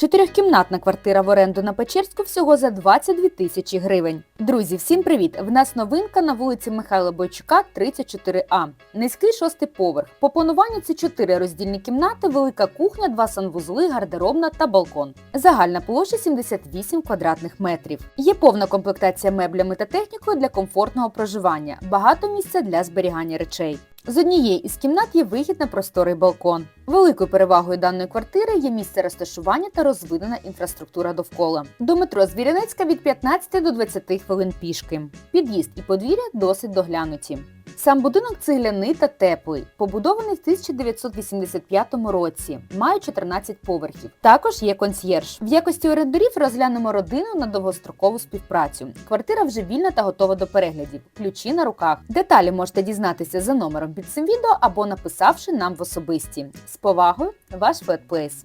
Чотирьохкімнатна квартира в оренду на Печерську всього за 22 тисячі гривень. Друзі, всім привіт! В нас новинка на вулиці Михайла Бойчука, 34А. Низький шостий поверх. По плануванню це чотири роздільні кімнати, велика кухня, два санвузли, гардеробна та балкон. Загальна площа 78 квадратних метрів. Є повна комплектація меблями та технікою для комфортного проживання, багато місця для зберігання речей. З однієї із кімнат є вихід на просторий балкон. Великою перевагою даної квартири є місце розташування та розвинена інфраструктура довкола. До метро Звірянецька від 15 до 20 хвилин пішки. Під'їзд і подвір'я досить доглянуті. Сам будинок цегляний та теплий, побудований в 1985 році, має 14 поверхів. Також є консьєрж. В якості орендарів розглянемо родину на довгострокову співпрацю. Квартира вже вільна та готова до переглядів. Ключі на руках. Деталі можете дізнатися за номером під цим відео або написавши нам в особисті. З повагою, ваш Фетплейс.